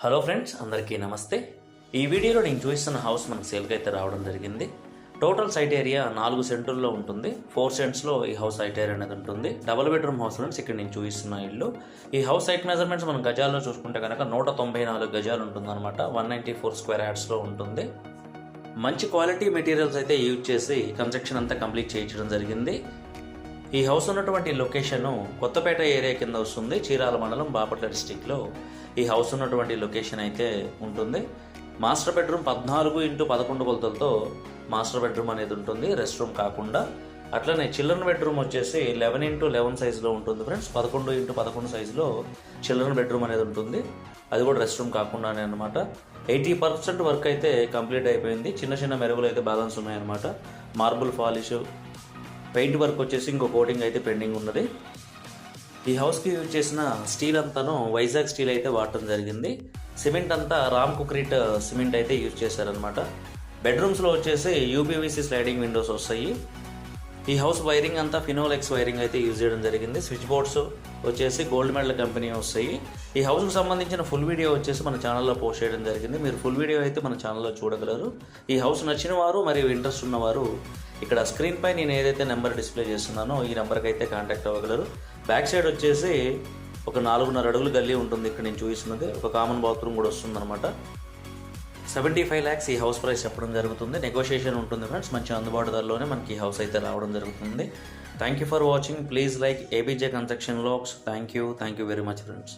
Hello friends అందరికీ నమస్తే. ఈ వీడియోలో నేను చూపిస్తున్న హౌస్ మనకు సేల్కి అయితే రావడం జరిగింది. టోటల్ సైట్ ఏరియా నాలుగు సెంటర్లో ఉంటుంది. ఫోర్ సెంట్స్లో ఈ హౌస్ సైట్ ఏరియా అనేది ఉంటుంది. డబుల్ బెడ్రూమ్ హౌస్ ఫ్రెండ్స్ ఇక్కడ నేను చూపిస్తున్న ఇల్లు. ఈ హౌస్ సైట్ మెజర్మెంట్స్ మనం గజాల్లో చూసుకుంటే కనుక నూట తొంభై నాలుగు గజాలు ఉంటుందన్నమాట వన్ నైంటీ ఫోర్ స్క్వేర్ యాడ్స్లో ఉంటుంది. మంచి క్వాలిటీ మెటీరియల్స్ అయితే యూజ్ చేసి కన్స్ట్రక్షన్ అంతా కంప్లీట్ చేయించడం జరిగింది. ఈ హౌస్ ఉన్నటువంటి లొకేషన్ కొత్తపేట ఏరియా కింద వస్తుంది. చీరాల మండలం బాపట్ల డిస్టిక్లో ఈ హౌస్ ఉన్నటువంటి లొకేషన్ అయితే ఉంటుంది. మాస్టర్ బెడ్రూమ్ పద్నాలుగు ఇంటూ పదకొండు కొలతలతో మాస్టర్ బెడ్రూమ్ అనేది ఉంటుంది. రెస్ట్ రూమ్ కాకుండా అట్లనే చిల్డ్రన్ బెడ్రూమ్ వచ్చేసి లెవెన్ ఇంటూ లెవెన్ సైజులో ఉంటుంది ఫ్రెండ్స్. పదకొండు ఇంటూ పదకొండు సైజులో చిల్డ్రన్ బెడ్రూమ్ అనేది ఉంటుంది. అది కూడా రెస్ట్ రూమ్ కాకుండానే అనమాట ఎయిటీ పర్సెంట్ వర్క్ అయితే కంప్లీట్ అయిపోయింది. చిన్న చిన్న మెరుగులు అయితే బ్యాలెన్స్ ఉన్నాయన్నమాట. మార్బుల్ పాలిష్ పెయింట్ వర్క్ వచ్చేసి ఇంకో కోటింగ్ అయితే పెండింగ్ ఉన్నది. ఈ హౌస్కి యూజ్ చేసిన స్టీల్ అంతాను వైజాగ్ స్టీల్ అయితే వాడటం జరిగింది. సిమెంట్ అంతా రామ్ కుక్రీట్ uh, సిమెంట్ అయితే యూజ్ చేశారనమాట బెడ్రూమ్స్లో వచ్చేసి యూపీవీసీ స్లైడింగ్ విండోస్ వస్తాయి. ఈ హౌస్ వైరింగ్ అంతా ఫినోలెక్స్ వైరింగ్ అయితే యూజ్ చేయడం జరిగింది. స్విచ్ బోర్డ్స్ వచ్చేసి గోల్డ్ మెడల్ కంపెనీ వస్తాయి. ఈ హౌస్కి సంబంధించిన ఫుల్ వీడియో వచ్చేసి మన ఛానల్లో పోస్ట్ చేయడం జరిగింది. మీరు ఫుల్ వీడియో అయితే మన ఛానల్లో చూడగలరు. ఈ హౌస్ నచ్చిన వారు మరియు ఇంట్రెస్ట్ ఉన్నవారు ఇక్కడ స్క్రీన్ పై నేను ఏదైతే నెంబర్ డిస్ప్లే చేస్తున్నానో ఈ నెంబర్కి అయితే కాంటాక్ట్ అవ్వగలరు. బ్యాక్ సైడ్ వచ్చేసి ఒక నాలుగున్నర అడుగులు గల్లీ ఉంటుంది ఇక్కడ నేను చూపిస్తున్నది. ఒక కామన్ బాత్రూమ్ కూడా వస్తుందన్నమాట. సెవెంటీ ఫైవ్ ల్యాక్స్ ఈ హౌస్ ప్రైస్ చెప్పడం జరుగుతుంది. నెగోషియేషన్ ఉంటుంది ఫ్రెండ్స్ మంచి అందుబాటు ధరలోనే మనకి ఈ హౌస్ అయితే రావడం జరుగుతుంది. Thank you for watching please like ABJ construction lakhs thank you thank you very much friends